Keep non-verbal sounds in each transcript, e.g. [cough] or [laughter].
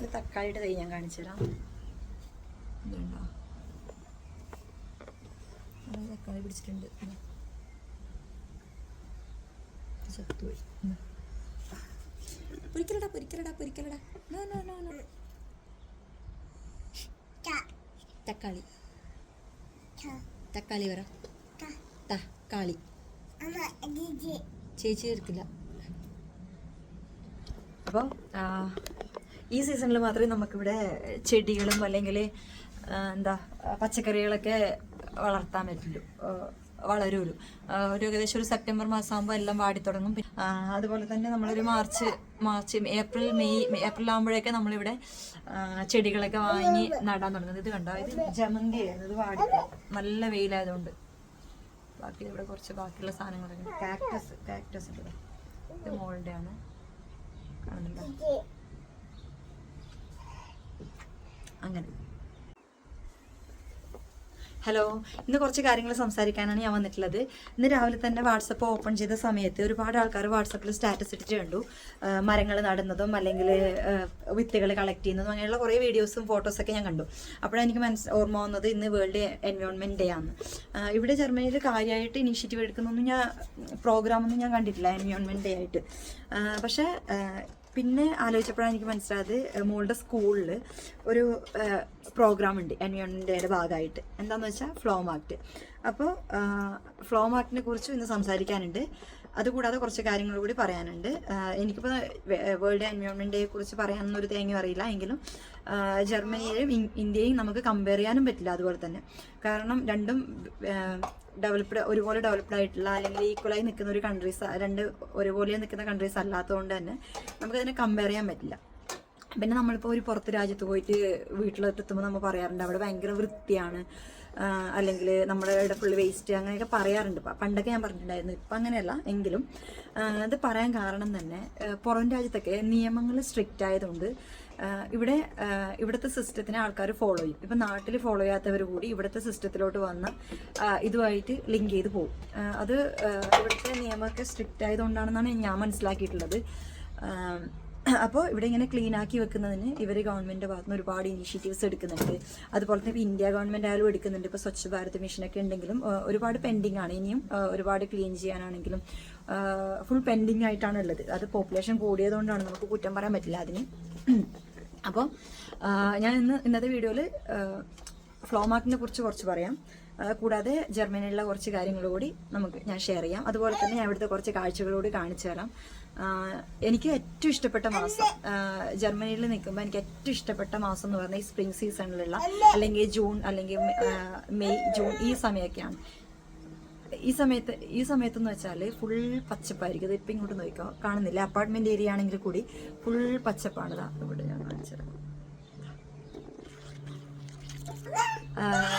ഇത് തക്കാളിയുടെ തൈ ഞാൻ കാണിച്ചു തരാം ഇതുണ്ടോ തക്കാളി പിടിച്ചിട്ടുണ്ട്. ചത്തുപോയി. പൊരിക്കലടാ പൊരിക്കലടാ പൊരിക്കലടാ. നോ നോ നോ നോ തക്കാളി. തക്കാളി പറ. തക്കാളി. ചേച്ചി ചേർക്കില്ല. അപ്പോൾ ഈ സീസണിൽ മാത്രമേ നമുക്കിവിടെ ചെടികളും അല്ലെങ്കിൽ എന്താ പച്ചക്കറികളൊക്കെ വളർത്താൻ പറ്റുള്ളൂ വളരുള്ളൂ. ഒരു ഏകദേശം ഒരു സെപ്റ്റംബർ മാസം മാസമാകുമ്പോൾ എല്ലാം വാടിത്തുടങ്ങും തുടങ്ങും. അതുപോലെ തന്നെ നമ്മളൊരു March March April May April ആകുമ്പോഴേക്കെ നമ്മളിവിടെ ചെടികളൊക്കെ വാങ്ങി നടാൻ തുടങ്ങുന്നത് ഇത് കണ്ടോ? ഇത് ജമന്തി ഇത് വാടി നല്ല വെയിലായതുകൊണ്ട്. ബാക്കി ഇവിടെ കുറച്ച് ബാക്കിയുള്ള സാധനങ്ങളൊക്കെ കാക്ടസ് കാക്ടസ് ഇത് മോളുടെ ആണ് കാണുന്നുണ്ടോ? അങ്ങനെ. ഹലോ ഇന്ന് കുറച്ച് കാര്യങ്ങൾ സംസാരിക്കാനാണ് ഞാൻ വന്നിട്ടുള്ളത്. ഇന്ന് രാവിലെ തന്നെ വാട്സപ്പ് ഓപ്പൺ ചെയ്ത സമയത്ത് ഒരുപാട് ആൾക്കാർ വാട്സപ്പിൽ സ്റ്റാറ്റസ് ഇട്ടിട്ട് കണ്ടു. മരങ്ങൾ നടുന്നതും അല്ലെങ്കിൽ വിത്തുകൾ കളക്ട് ചെയ്യുന്നതും അങ്ങനെയുള്ള കുറേ വീഡിയോസും ഫോട്ടോസൊക്കെ ഞാൻ കണ്ടു. അപ്പോഴാണ് എനിക്ക് മനസ്സ് ഓർമ്മ വന്നത് ഇന്ന് വേൾഡ് എൻവയോൺമെന്റ് ഡേ ആണ്. ഇവിടെ ജർമ്മനിയിൽ കാര്യമായിട്ട് ഇനീഷ്യേറ്റീവ് എടുക്കുന്നൊന്നും ഞാൻ പ്രോഗ്രാമൊന്നും ഞാൻ കണ്ടിട്ടില്ല എൻവയോൺമെന്റ് ഡേ ആയിട്ട്. പക്ഷേ പിന്നെ ആലോചിച്ചപ്പോഴാണ് എനിക്ക് മനസ്സിലായത് മോളുടെ സ്കൂളിൽ ഒരു പ്രോഗ്രാം ഉണ്ട് എൻവിയോണിന്റെ ഭാഗമായിട്ട്. എന്താണെന്ന് വെച്ചാൽ ഫ്ലോ മാർക്റ്റ് അപ്പോൾ ഫ്ലോ മാർക്കിനെ കുറിച്ച് ഇന്ന് സംസാരിക്കാനുണ്ട്. അതുകൂടാതെ കുറച്ച് കാര്യങ്ങൾ കൂടി പറയാനുണ്ട്. എനിക്കിപ്പോൾ വേൾഡ് എൻവയോൺമെന്റ് ഡേയെ കുറിച്ച് പറയാനൊന്നൊരു തേങ്ങി അറിയില്ല. എങ്കിലും ജർമ്മനിയെയും ഇന്ത്യയും നമുക്ക് കമ്പയർ ചെയ്യാനും പറ്റില്ല അതുപോലെ തന്നെ. കാരണം രണ്ടും ഡെവലപ്ഡ് ഒരുപോലെ ഡെവലപ്ഡ് ആയിട്ടുള്ള അല്ലെങ്കിൽ ഈക്വലായി നിൽക്കുന്ന ഒരു കൺട്രീസ് രണ്ട് ഒരുപോലെ നിൽക്കുന്ന കൺട്രീസ് അല്ലാത്തതുകൊണ്ട് തന്നെ നമുക്കതിനെ കമ്പയർ ചെയ്യാൻ പറ്റില്ല. പിന്നെ നമ്മളിപ്പോൾ ഒരു പുറത്ത് രാജ്യത്ത് പോയിട്ട് വീട്ടിലെത്തുമ്പോൾ നമ്മൾ പറയാറുണ്ട് അവിടെ ഭയങ്കര വൃത്തിയാണ് അല്ലെങ്കിൽ നമ്മുടെ ഇവിടെ ഫുള്ള് വേസ്റ്റ് അങ്ങനെയൊക്കെ പറയാറുണ്ട്. പണ്ടൊക്കെ ഞാൻ പറഞ്ഞിട്ടുണ്ടായിരുന്നു ഇപ്പം അങ്ങനെയല്ല എങ്കിലും അത് പറയാൻ കാരണം തന്നെ പുറം രാജ്യത്തൊക്കെ നിയമങ്ങൾ സ്ട്രിക്റ്റ് ആയതുകൊണ്ട് ഇവിടെ ഇവിടുത്തെ സിസ്റ്റത്തിനെ ആൾക്കാർ ഫോളോ ചെയ്യും. ഇപ്പം നാട്ടിൽ ഫോളോ ചെയ്യാത്തവർ കൂടി ഇവിടുത്തെ സിസ്റ്റത്തിലോട്ട് വന്ന് ഇതുമായിട്ട് ലിങ്ക് ചെയ്ത് പോകും. അത് ഇവിടുത്തെ നിയമമൊക്കെ സ്ട്രിക്റ്റ് ആയതുകൊണ്ടാണെന്നാണ് ഞാൻ മനസ്സിലാക്കിയിട്ടുള്ളത്. അപ്പോൾ ഇവിടെ ഇങ്ങനെ ക്ലീൻ ആക്കി വെക്കുന്നതിന് ഇവർ ഗവൺമെന്റ് ഭാഗത്ത് നിന്ന് ഒരുപാട് ഇനിഷ്യേറ്റീവ്സ് എടുക്കുന്നുണ്ട്. അതുപോലെ തന്നെ ഇപ്പോൾ ഇന്ത്യ ഗവൺമെന്റ് ആയാലും എടുക്കുന്നുണ്ട്. ഇപ്പോൾ സ്വച്ഛ് ഭാരത് മിഷനൊക്കെ ഉണ്ടെങ്കിലും ഒരുപാട് പെൻഡിങ് ആണ്. ഇനിയും ഒരുപാട് ക്ലീൻ ചെയ്യാനാണെങ്കിലും ഫുൾ പെൻഡിങ് ആയിട്ടാണ് ഉള്ളത്. അത് പോപ്പുലേഷൻ കൂടിയതുകൊണ്ടാണ് നമുക്ക് കുറ്റം പറയാൻ പറ്റില്ല. അതിന് അപ്പോൾ ഞാൻ ഇന്ന് ഇന്നത്തെ വീഡിയോയിൽ ഫ്ലോ മാർക്കിനെ കുറിച്ച് കുറച്ച് പറയാം. കൂടാതെ ജർമ്മനിയിലുള്ള കുറച്ച് കാര്യങ്ങൾ കൂടി നമുക്ക് ഞാൻ ഷെയർ ചെയ്യാം. അതുപോലെ തന്നെ ഞാൻ ഇവിടുത്തെ കുറച്ച് കാഴ്ചകളോട് കാണിച്ചു തരാം. എനിക്ക് ഏറ്റവും ഇഷ്ടപ്പെട്ട മാസം ജർമ്മനിയിൽ നിൽക്കുമ്പോൾ എനിക്ക് ഏറ്റവും ഇഷ്ടപ്പെട്ട മാസം എന്ന് പറഞ്ഞാൽ ഈ സ്പ്രിംഗ് സീസണിലുള്ള അല്ലെങ്കിൽ ജൂൺ അല്ലെങ്കിൽ മെയ് ജൂൺ ഈ സമയമൊക്കെയാണ് ഈ സമയത്ത് ഈ സമയത്തെന്ന് വെച്ചാൽ ഫുൾ പച്ചപ്പായിരിക്കും. ഇപ്പം ഇങ്ങോട്ട് നോക്കിക്കോ കാണുന്നില്ല? അപ്പാർട്ട്മെന്റ് ഏരിയ ആണെങ്കിൽ കൂടി ഫുൾ പച്ചപ്പാണ് ഇതാ ഇവിടെ ഞാൻ കാണിച്ചു തരാം ആഹ്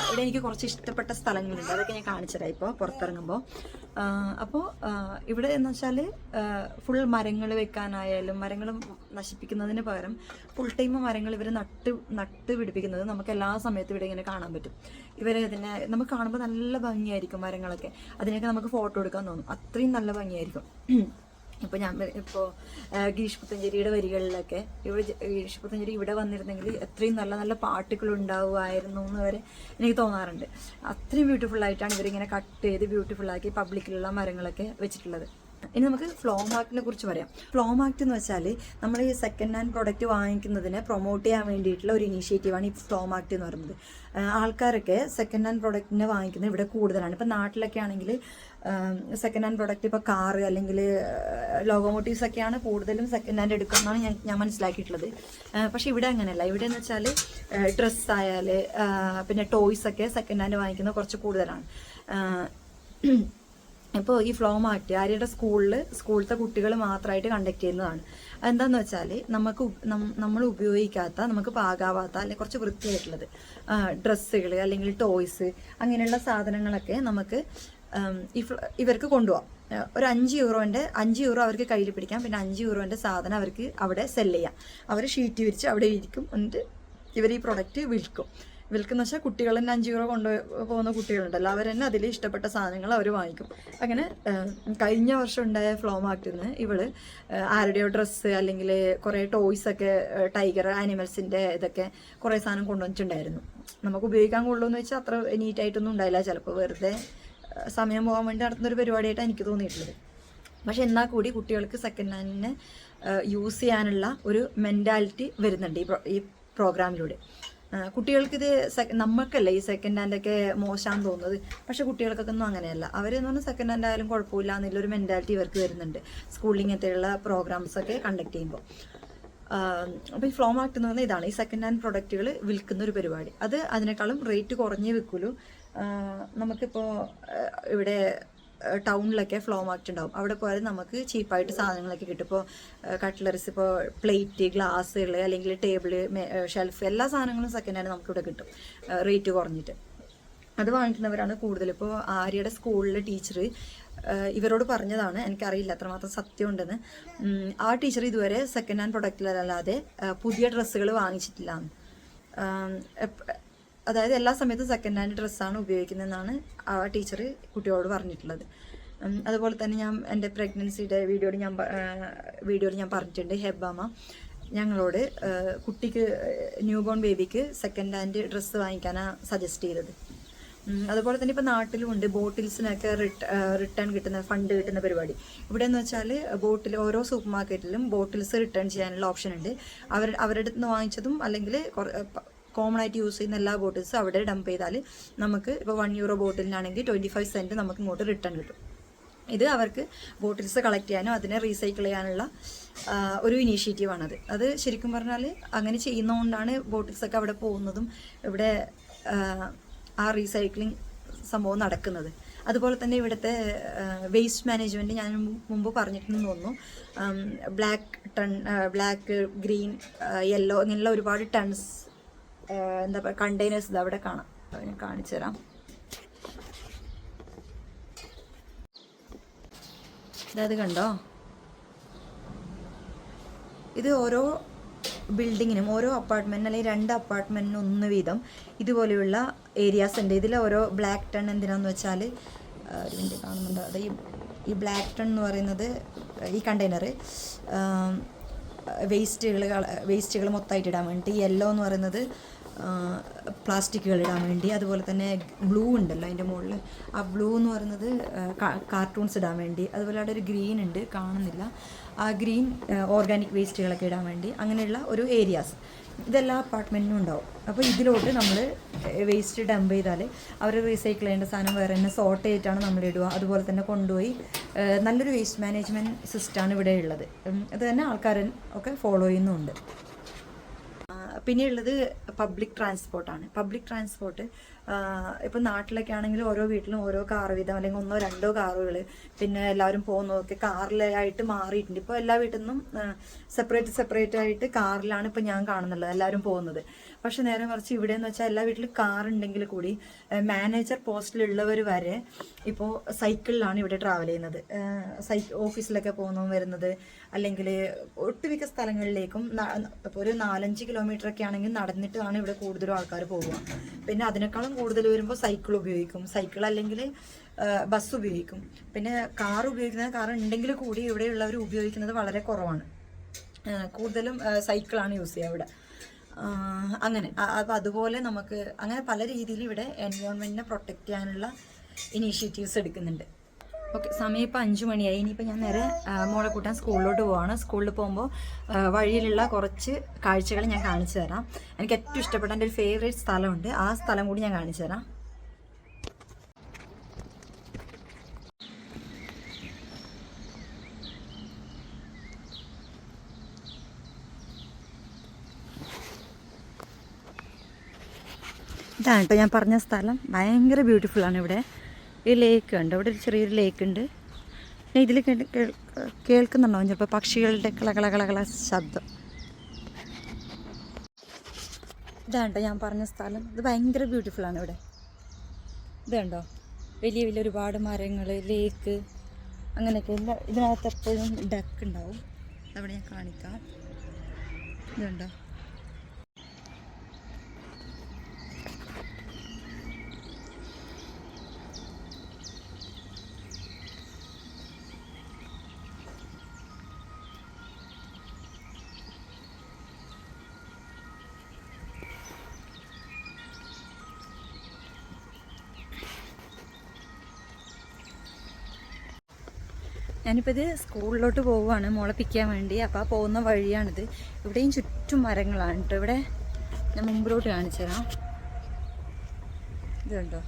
ഇവിടെ എനിക്ക് കുറച്ച് ഇഷ്ടപ്പെട്ട സ്ഥലങ്ങളുണ്ട്. അതൊക്കെ ഞാൻ കാണിച്ചുതരാം ഇപ്പോൾ പുറത്തിറങ്ങുമ്പോൾ അപ്പോൾ ഇവിടെ എന്ന് വെച്ചാൽ ഫുൾ മരങ്ങൾ വെക്കാനായാലും മരങ്ങൾ നശിപ്പിക്കുന്നതിന് പകരം ഫുൾ ടൈം മരങ്ങൾ ഇവർ നട്ട് നട്ട് പിടിപ്പിക്കുന്നത് നമുക്ക് എല്ലാ സമയത്തും ഇവിടെ ഇങ്ങനെ കാണാൻ പറ്റും. ഇവർ ഇതിനെ നമുക്ക് കാണുമ്പോൾ നല്ല ഭംഗിയായിരിക്കും മരങ്ങളൊക്കെ. അതിനൊക്കെ നമുക്ക് ഫോട്ടോ എടുക്കാൻ തോന്നും. അത്രയും നല്ല ഭംഗിയായിരിക്കും. ഇപ്പോൾ ഞാൻ ഇപ്പോ ഗീഷ്പുത്തഞ്ചേരിയുടെ വരികളിലൊക്കെ ഇവിടെ ഗീഷ്പുത്തഞ്ചേരി പുത്തഞ്ചേരി ഇവിടെ വന്നിരുന്നെങ്കിൽ എത്രയും നല്ല നല്ല പാട്ടുകൾ ഉണ്ടാവുമായിരുന്നു എന്ന് വരെ എനിക്ക് തോന്നാറുണ്ട്. അത്രയും ബ്യൂട്ടിഫുൾ ആയിട്ടാണ് ഇവരിങ്ങനെ കട്ട് ചെയ്ത് ബ്യൂട്ടിഫുൾ ആക്കി പബ്ലിക്കിലുള്ള മരങ്ങളൊക്കെ വെച്ചിട്ടുള്ളത്. ഇനി നമുക്ക് ഫ്ലോ മാർക്കിനെ കുറിച്ച് പറയാം. ഫ്ലോ മാർക്ക് എന്ന് വെച്ചാൽ നമ്മൾ ഈ സെക്കൻഡ് ഹാൻഡ് പ്രൊഡക്റ്റ് വാങ്ങിക്കുന്നതിനെ പ്രൊമോട്ട് ചെയ്യാൻ വേണ്ടിയിട്ടുള്ള ഒരു ഇനീഷ്യേറ്റീവാണ് ഈ ഫ്ലോ മാർക്ക് എന്ന് പറയുന്നത്. ആൾക്കാരൊക്കെ സെക്കൻഡ് ഹാൻഡ് പ്രൊഡക്റ്റിനെ വാങ്ങിക്കുന്നത് ഇവിടെ കൂടുതലാണ്. ഇപ്പം നാട്ടിലൊക്കെ ആണെങ്കിൽ സെക്കൻഡ് ഹാൻഡ് പ്രൊഡക്റ്റ് ഇപ്പോൾ കാറ് അല്ലെങ്കിൽ ലോഗോമോട്ടീവ്സ് ഒക്കെയാണ് കൂടുതലും സെക്കൻഡ് ഹാൻഡ് എടുക്കുന്നതാണ് ഞാൻ ഞാൻ മനസ്സിലാക്കിയിട്ടുള്ളത്. പക്ഷെ ഇവിടെ അങ്ങനെയല്ല. ഇവിടെ എന്ന് വെച്ചാൽ ഡ്രസ്സ് ആയാൽ പിന്നെ ടോയ്സ് ഒക്കെ സെക്കൻഡ് ഹാൻഡ് വാങ്ങിക്കുന്നത് കുറച്ച് കൂടുതലാണ്. [clears throat] ഇപ്പോൾ ഈ ഫ്ലോ മാറ്റ് ആര്യയുടെ സ്കൂളിൽ സ്കൂളിലത്തെ കുട്ടികൾ മാത്രമായിട്ട് കണ്ടക്ട് ചെയ്യുന്നതാണ്. എന്താന്ന് വെച്ചാൽ നമുക്ക് നമ്മൾ ഉപയോഗിക്കാത്ത നമുക്ക് പാകാവാത്ത അല്ലെങ്കിൽ കുറച്ച് വൃത്തിയായിട്ടുള്ളത് ഡ്രസ്സുകൾ അല്ലെങ്കിൽ ടോയ്സ് അങ്ങനെയുള്ള സാധനങ്ങളൊക്കെ നമുക്ക് ഇവർക്ക് കൊണ്ടുപോകാം ഒരു അഞ്ച് യൂറോന്റെ അഞ്ച് യൂറോ അവർക്ക് കയ്യിൽ പിടിക്കാം. പിന്നെ അഞ്ച് യൂറോന്റെ സാധനം അവർക്ക് അവിടെ സെൽ ചെയ്യാം. അവർ ഷീറ്റ് വിരിച്ച് അവിടെ ഇരിക്കും. എന്നിട്ട് ഇവർ ഈ പ്രൊഡക്റ്റ് വിൽക്കും. വിൽക്കുന്ന വെച്ചാൽ കുട്ടികൾ തന്നെ അഞ്ച് യൂറോ കൊണ്ട് പോകുന്ന കുട്ടികളുണ്ടല്ലോ. അവർ തന്നെ അതിൽ ഇഷ്ടപ്പെട്ട സാധനങ്ങൾ അവർ വാങ്ങിക്കും. അങ്ങനെ കഴിഞ്ഞ വർഷം ഉണ്ടായ ഫ്ലോ മാർക്കറ്റിൽ നിന്ന് ഇവൾ ആരുടെയോ ഡ്രസ്സ് അല്ലെങ്കിൽ കുറേ ടോയ്സ് ഒക്കെ ടൈഗർ ആനിമൽസിന്റെ ഇതൊക്കെ കുറേ സാധനം കൊണ്ടുവന്നിട്ടുണ്ടായിരുന്നു. നമുക്ക് ഉപയോഗിക്കാൻ കൊള്ളുമെന്ന് വെച്ചാൽ അത്ര നീറ്റായിട്ടൊന്നും ഉണ്ടായില്ല. ചിലപ്പോൾ വെറുതെ സമയം പോകാൻ വേണ്ടി നടത്തുന്ന ഒരു പരിപാടിയായിട്ട് എനിക്ക് തോന്നിയിട്ടുള്ളത്. പക്ഷെ എന്നാൽ കൂടി കുട്ടികൾക്ക് സെക്കൻഡ് ഹാൻഡിനെ യൂസ് ചെയ്യാനുള്ള ഒരു മെന്റാലിറ്റി വരുന്നുണ്ട് ഈ ഈ പ്രോഗ്രാമിലൂടെ കുട്ടികൾക്കിത് നമുക്കല്ല ഈ സെക്കൻഡ് ഹാൻഡൊക്കെ മോശമാണെന്ന് തോന്നുന്നത്? പക്ഷേ കുട്ടികൾക്കൊക്കെ ഒന്നും അങ്ങനെയല്ല. അവരെന്ന് പറഞ്ഞാൽ സെക്കൻഡ് ഹാൻഡ് ആയാലും കുഴപ്പമില്ല എന്നുള്ളൊരു മെന്റാലിറ്റി ഇവർക്ക് വരുന്നുണ്ട്. സ്കൂളിങ്ങത്തെയുള്ള പ്രോഗ്രാംസൊക്കെ കണ്ടക്ട് ചെയ്യുമ്പോൾ. അപ്പോൾ ഈ ഫ്ലോ മാർക്കറ്റ് എന്ന് പറഞ്ഞാൽ ഇതാണ്. ഈ സെക്കൻഡ് ഹാൻഡ് പ്രൊഡക്റ്റുകൾ വിൽക്കുന്ന ഒരു പരിപാടി. അത് അതിനേക്കാളും റേറ്റ് കുറഞ്ഞേ വിൽക്കുള്ളൂ. നമുക്കിപ്പോൾ ഇവിടെ ടൗണിലൊക്കെ ഫ്ലോ മാർക്കറ്റ് ഉണ്ടാവും. അവിടെ പോയാൽ നമുക്ക് ചീപ്പായിട്ട് സാധനങ്ങളൊക്കെ കിട്ടും. ഇപ്പോൾ കട്ട്ലറീസ് ഇപ്പോൾ പ്ലേറ്റ് ഗ്ലാസ്സുകൾ അല്ലെങ്കിൽ ടേബിൾ ഷെൽഫ് എല്ലാ സാധനങ്ങളും സെക്കൻഡ് ഹാൻഡ് നമുക്കിവിടെ കിട്ടും. റേറ്റ് കുറഞ്ഞിട്ട്. അത് വാങ്ങിക്കുന്നവരാണ് കൂടുതൽ. ഇപ്പോൾ ആര്യയുടെ സ്കൂളിലെ ടീച്ചർ ഇവരോട് പറഞ്ഞതാണ് എനിക്കറിയില്ല അത്രമാത്രം സത്യമുണ്ടെന്ന്. ആ ടീച്ചർ ഇതുവരെ സെക്കൻഡ് ഹാൻഡ് പ്രൊഡക്റ്റിലല്ലാതെ പുതിയ ഡ്രസ്സുകൾ വാങ്ങിച്ചിട്ടില്ല അതായത് എല്ലാ സമയത്തും സെക്കൻഡ് ഹാൻഡ് ഡ്രസ്സാണ് ഉപയോഗിക്കുന്നതെന്നാണ് ആ ടീച്ചർ കുട്ടിയോട് പറഞ്ഞിട്ടുള്ളത്. അതുപോലെ തന്നെ ഞാൻ എന്റെ പ്രഗ്നൻസിയുടെ വീഡിയോയിൽ ഞാൻ വീഡിയോയിൽ ഞാൻ പറഞ്ഞിട്ടുണ്ട് ഹെബാമ. ഞങ്ങളോട് കുട്ടിക്ക് ന്യൂ ബോൺ ബേബിക്ക് സെക്കൻഡ് ഹാൻഡ് ഡ്രസ്സ് വാങ്ങിക്കാനാണ് സജസ്റ്റ് ചെയ്തത് അതുപോലെ തന്നെ ഇപ്പോൾ നാട്ടിലുമുണ്ട് ബോട്ടിൽസിനൊക്കെ റിട്ടേൺ കിട്ടുന്ന ഫണ്ട് കിട്ടുന്ന പരിപാടി. ഇവിടെ എന്ന് വെച്ചാൽ ബോട്ടിൽ ഓരോ സൂപ്പർ മാർക്കറ്റിലും ബോട്ടിൽസ് റിട്ടേൺ ചെയ്യാനുള്ള ഓപ്ഷൻ ഉണ്ട്. അവർ അവരുടെ നിന്ന് വാങ്ങിച്ചതും അല്ലെങ്കിൽ കോമൺ ആയിട്ട് യൂസ് ചെയ്യുന്ന എല്ലാ ബോട്ടിൽസും അവിടെ ഡംപ് ചെയ്താൽ നമുക്ക് ഇപ്പോൾ വൺ യൂറോ ബോട്ടിലിനാണെങ്കിൽ ട്വന്റി ഫൈവ് സെന്റ് നമുക്ക് ഇങ്ങോട്ട് റിട്ടേൺ കിട്ടും. ഇത് അവർക്ക് ബോട്ടിൽസ് കളക്ട് ചെയ്യാനോ അതിനെ റീസൈക്കിൾ ചെയ്യാനുള്ള ഒരു ഇനീഷ്യേറ്റീവാണത് അത് ശരിക്കും പറഞ്ഞാൽ അങ്ങനെ ചെയ്യുന്നതുകൊണ്ടാണ് ബോട്ടിൽസ് ഒക്കെ അവിടെ പോകുന്നതും ഇവിടെ ആ റീസൈക്ലിംഗ് സംഭവം നടക്കുന്നത്. അതുപോലെ തന്നെ ഇവിടുത്തെ വേസ്റ്റ് മാനേജ്മെന്റ് ഞാൻ മുമ്പ് പറഞ്ഞിട്ടുണ്ടെന്ന് തോന്നുന്നു. Black ton black green yellow ഇങ്ങനെയുള്ള ഒരുപാട് ടൺസ് എന്താ പറയുക കണ്ടെയ്നേഴ്സ് ഇത് അവിടെ കാണാം. അത് ഞാൻ കാണിച്ചു തരാം. ഇതത് കണ്ടോ? ഇത് ഓരോ ബിൽഡിങ്ങിനും ഓരോ അപ്പാർട്ട്മെന്റിന് അല്ലെങ്കിൽ രണ്ട് അപ്പാർട്ട്മെന്റിന് ഒന്ന് വീതം ഇതുപോലെയുള്ള ഏരിയാസ് ഉണ്ട്. ഇതിൽ ഓരോ ബ്ലാക്ക് ടൺ എന്തിനാന്ന് വെച്ചാൽ കാണുന്നുണ്ടോ? അത് ഈ ബ്ലാക്ക് ടൺ എന്ന് പറയുന്നത് ഈ കണ്ടെയ്നർ വേസ്റ്റുകൾ വേസ്റ്റുകൾ മൊത്തമായിട്ട് ഇടാൻ വേണ്ടിയിട്ട്. യെല്ലോ എന്ന് പറയുന്നത് പ്ലാസ്റ്റിക്കുകൾ ഇടാൻ വേണ്ടി. അതുപോലെ തന്നെ ബ്ലൂ ഉണ്ടല്ലോ അതിന്റെ മുകളിൽ. ആ ബ്ലൂ എന്ന് പറയുന്നത് കാർട്ടൂൺസ് ഇടാൻ വേണ്ടി. അതുപോലെ അവിടെ ഒരു ഗ്രീൻ ഉണ്ട് കാണുന്നില്ല. ആ ഗ്രീൻ ഓർഗാനിക് വേസ്റ്റുകളൊക്കെ ഇടാൻ വേണ്ടി. അങ്ങനെയുള്ള ഒരു ഏരിയാസ്. ഇതെല്ലാ അപ്പാർട്ട്മെന്റിനും ഉണ്ടാവും. അപ്പോൾ ഇതിലോട്ട് നമ്മൾ വേസ്റ്റ് ഡംപ് ചെയ്താൽ അവർ റീസൈക്കിൾ ചെയ്യേണ്ട സാധനം വേറെ തന്നെ സോർട്ട് ചെയ്തിട്ടാണ് നമ്മൾ ഇടുക. അതുപോലെ തന്നെ കൊണ്ടുപോയി നല്ലൊരു വേസ്റ്റ് മാനേജ്മെന്റ് സിസ്റ്റമാണ് ഇവിടെ ഉള്ളത്. അത് തന്നെ ആൾക്കാരൻ ഒക്കെ ഫോളോ ചെയ്യുന്നുമുണ്ട് ആ, പിന്നെ ഉള്ളത് പബ്ലിക് ട്രാൻസ്പോർട്ടാണ് പബ്ലിക് ട്രാൻസ്പോർട്ട് ഇപ്പം നാട്ടിലൊക്കെ ആണെങ്കിൽ ഓരോ വീട്ടിലും ഓരോ കാർ വീതം അല്ലെങ്കിൽ ഒന്നോ രണ്ടോ കാറുകൾ പിന്നെ എല്ലാവരും പോകുന്നതൊക്കെ കാറിലായിട്ട് മാറിയിട്ടുണ്ട്. ഇപ്പോൾ എല്ലാ വീട്ടിൽ നിന്നും സെപ്പറേറ്റ് സെപ്പറേറ്റ് ആയിട്ട് കാറിലാണ് ഇപ്പൊ ഞാൻ കാണുന്നുള്ളത് എല്ലാവരും പോകുന്നത്. പക്ഷെ നേരെ മറിച്ച് ഇവിടെ എന്ന് വെച്ചാൽ എല്ലാ വീട്ടിലും കാർ ഉണ്ടെങ്കിൽ കൂടി മാനേജർ പോസ്റ്റിലുള്ളവർ വരെ ഇപ്പോൾ സൈക്കിളിലാണ് ഇവിടെ ട്രാവൽ ചെയ്യുന്നത്. സൈക്കിൾ ഓഫീസിലൊക്കെ പോകുന്നതും വരുന്നത്. അല്ലെങ്കിൽ ഒട്ടുമിക്ക സ്ഥലങ്ങളിലേക്കും ഇപ്പോൾ ഒരു നാലഞ്ച് കിലോമീറ്റർ ഒക്കെ ആണെങ്കിൽ നടന്നിട്ടാണ് ഇവിടെ കൂടുതലും ആൾക്കാർ പോകുക പിന്നെ അതിനേക്കാളും കൂടുതൽ വരുമ്പോൾ സൈക്കിൾ ഉപയോഗിക്കും. സൈക്കിൾ അല്ലെങ്കിൽ ബസ് ഉപയോഗിക്കും. പിന്നെ കാർ ഉപയോഗിക്കുന്നത് കാർ ഉണ്ടെങ്കിൽ കൂടി ഇവിടെയുള്ളവർ ഉപയോഗിക്കുന്നത് വളരെ കുറവാണ്. കൂടുതലും സൈക്കിളാണ് യൂസ് ചെയ്യുക ഇവിടെ. അങ്ങനെ. അപ്പം അതുപോലെ നമുക്ക് അങ്ങനെ പല രീതിയിൽ ഇവിടെ എൻവയോൺമെന്റിനെ പ്രൊട്ടക്റ്റ് ചെയ്യാനുള്ള ഇനീഷ്യേറ്റീവ്സ് എടുക്കുന്നുണ്ട്. ഓക്കെ സമയം ഇപ്പോൾ അഞ്ച് മണിയായി. ഇനിയിപ്പോൾ ഞാൻ നേരെ മോളെ കൂട്ടാൻ സ്കൂളിലോട്ട് പോവാണ്. സ്കൂളിൽ പോകുമ്പോൾ വഴിയിലുള്ള കുറച്ച് കാഴ്ചകൾ ഞാൻ കാണിച്ചു തരാം. എനിക്ക് ഏറ്റവും ഇഷ്ടപ്പെട്ട എന്റെ ഒരു ഫേവറേറ്റ് സ്ഥലമുണ്ട്. ആ സ്ഥലം കൂടി ഞാൻ കാണിച്ചു തരാം. ഇതാണ് കേട്ടോ ഞാൻ പറഞ്ഞ സ്ഥലം. ഭയങ്കര ബ്യൂട്ടിഫുൾ ആണ് ഇവിടെ. ഈ ലേക്ക് ഉണ്ട്. അവിടെ ഒരു ചെറിയൊരു ലേക്ക് ഉണ്ട്. ഞാൻ ഇതിൽ കേൾക്കുന്നുണ്ടോ? ചിലപ്പോൾ പക്ഷികളുടെ കളകള കള കള കള ശബ്ദം. ഇതാണ്ടോ ഞാൻ പറഞ്ഞ സ്ഥലം. ഇത് ഭയങ്കര ബ്യൂട്ടിഫുള്ളാണ് ഇവിടെ. ഇതുണ്ടോ? വലിയ വലിയ ഒരുപാട് മരങ്ങൾ ലേക്ക് അങ്ങനെയൊക്കെ എല്ലാ ഇതിനകത്ത് എപ്പോഴും ഡക്ക് ഉണ്ടാവും. അതവിടെ ഞാൻ കാണിക്കാം. ഇത് ഞാനിപ്പോൾ ഇത് സ്കൂളിലോട്ട് പോവുകയാണ്. മോളെ പിക്കാൻ വേണ്ടി. അപ്പോൾ പോകുന്ന വഴിയാണിത്. ഇവിടെയും ചുറ്റും മരങ്ങളാണ് കേട്ടോ ഇവിടെ ഞാൻ മുമ്പിലോട്ട് കാണിച്ചു തരാം. ഇത് കണ്ടോ?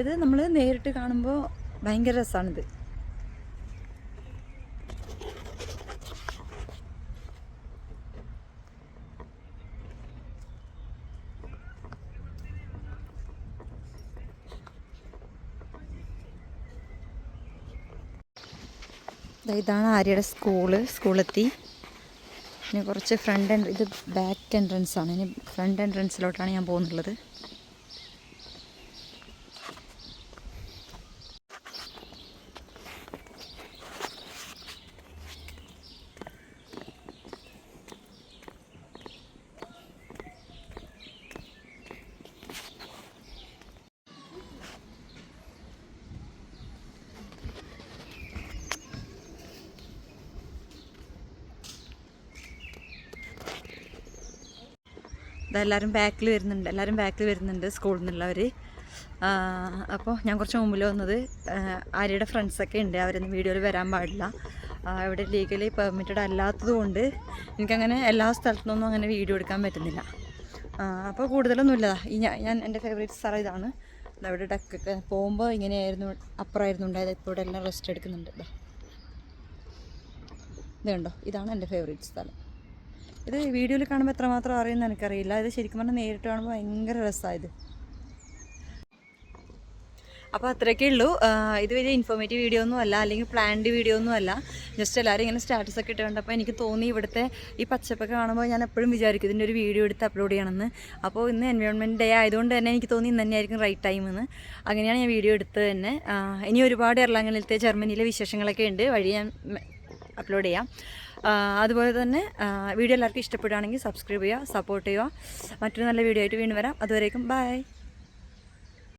ഇത് നമ്മൾ നേരിട്ട് കാണുമ്പോൾ ഭയങ്കര രസമാണിത് ഇതാണ് ആര്യയുടെ സ്കൂൾ സ്കൂളെത്തി. ഇനി കുറച്ച് ഫ്രണ്ട് ഇത് ബാക്ക് എൻട്രൻസ് ആണ്. ഇനി ഫ്രണ്ട് എൻട്രൻസിലോട്ടാണ് ഞാൻ പോകുന്നുള്ളത്. ഇതാ എല്ലാവരും ബാക്കിൽ വരുന്നുണ്ട്. എല്ലാവരും ബാക്കിൽ വരുന്നുണ്ട് സ്കൂളിൽ നിന്നുള്ളവർ അപ്പോൾ ഞാൻ കുറച്ച് മുമ്പിൽ വന്നത് ആര്യയുടെ ഫ്രണ്ട്സൊക്കെ ഉണ്ട്. അവരൊന്നും വീഡിയോയിൽ വരാൻ പാടില്ല. ഇവിടെ ലീഗലി പെർമിറ്റഡ് അല്ലാത്തത് കൊണ്ട് എനിക്കങ്ങനെ എല്ലാ സ്ഥലത്തുനിന്നും അങ്ങനെ വീഡിയോ എടുക്കാൻ പറ്റുന്നില്ല. അപ്പോൾ കൂടുതലൊന്നുമില്ല ഈ ഞാൻ എന്റെ ഫേവറേറ്റ് സ്ഥലം ഇതാണ്. ദാ ഇവിടെ ഡക്കൊക്കെ പോകുമ്പോൾ ഇങ്ങനെയായിരുന്നു അപ്പുറമായിരുന്നു ഉണ്ടായത്. ഇപ്പോൾ ഇവിടെ എല്ലാം റെസ്റ്റ് എടുക്കുന്നുണ്ട്. ഇതുണ്ടോ? ഇത് കണ്ടോ ഇതാണ് എന്റെ ഫേവറേറ്റ് സ്ഥലം. ഇത് വീഡിയോയിൽ കാണുമ്പോൾ എത്രമാത്രം അറിയുമെന്ന് എനിക്കറിയില്ല. ഇത് ശരിക്കും പറഞ്ഞാൽ നേരിട്ട് കാണുമ്പോൾ ഭയങ്കര രസമായത് അപ്പോൾ അത്രയൊക്കെ ഉള്ളൂ. ഇത് വലിയ ഇൻഫോർമേറ്റീവ് വീഡിയോ ഒന്നും അല്ല അല്ലെങ്കിൽ പ്ലാൻഡ് വീഡിയോ ഒന്നും അല്ല. ജസ്റ്റ് എല്ലാവരും ഇങ്ങനെ സ്റ്റാറ്റസ് ഒക്കെ ഇട്ട് അപ്പോൾ എനിക്ക് തോന്നി ഇവിടുത്തെ ഈ പച്ചപ്പൊക്കെ കാണുമ്പോൾ ഞാൻ എപ്പോഴും വിചാരിക്കും ഇതിന്റെ ഒരു വീഡിയോ എടുത്ത് അപ്ലോഡ് ചെയ്യണമെന്ന്. അപ്പോൾ ഇന്ന് എൻവയോൺമെന്റ് ഡേ ആയതുകൊണ്ട് തന്നെ എനിക്ക് തോന്നി ഇന്ന് തന്നെയായിരിക്കും റൈറ്റ് ടൈം എന്ന്. അങ്ങനെയാണ് ഞാൻ വീഡിയോ എടുത്തത് തന്നെ. ഇനി ഒരുപാട് എറണാകുളത്തെ ജർമ്മനിയിലെ വിശേഷങ്ങളൊക്കെ ഉണ്ട്. വഴി ഞാൻ അപ്ലോഡ് ചെയ്യാം. അതുപോലെ തന്നെ വീഡിയോ എല്ലാവർക്കും ഇഷ്ടപ്പെടുകയാണെങ്കിൽ സബ്സ്ക്രൈബ് ചെയ്യുക സപ്പോർട്ട് ചെയ്യുക. മറ്റൊരു നല്ല വീഡിയോ ആയിട്ട് വീണ്ടും വരാം. അതുവരേക്കും ബൈ